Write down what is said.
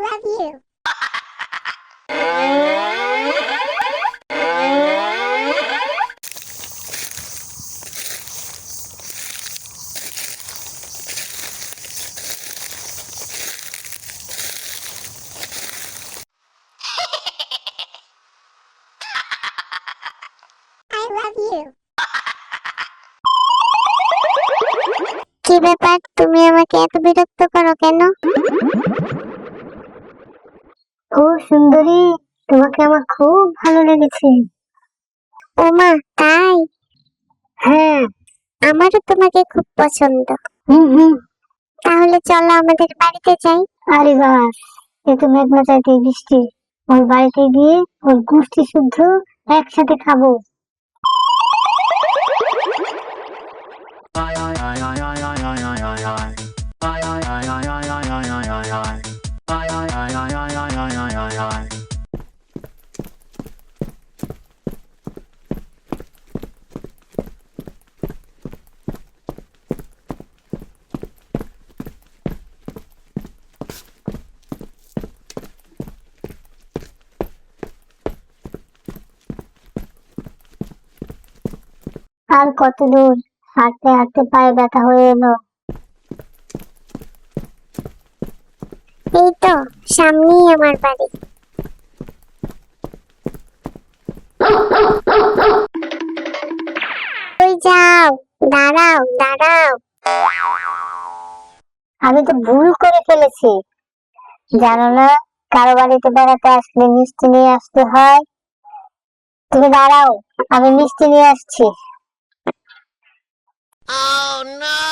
you. I love you. কি ব্যাপার তুমি আমাকে এত বিরক্ত করো কেন ও সুন্দরী তোমাকে আমার খুব ভালো লেগেছে ওমা তাই হ্যাঁ আমারও তোমাকে খুব পছন্দ হুম হুম তাহলে চলো আমাদের বাড়িতে যাই আরে বাস এ তো মেঘনা চাইতে বৃষ্টি ওর বাড়িতে গিয়ে ওর গোষ্ঠী শুদ্ধ একসাথে খাব আর কত দূর হাঁটতে হাঁটতে পায়ে ব্যথা হয়ে এলো? এই তো, সামনেই আমার বাড়ি। যাও, দাঁড়াও দাঁড়াও। আমি তো ভুল করে ফেলেছি। জানো না, কারও বাড়িতে বেড়াতে আসলে মিষ্টি নিয়ে আসতে হয়। তুমি দাঁড়াও, আমি মিষ্টি নিয়ে আসছি। Oh no!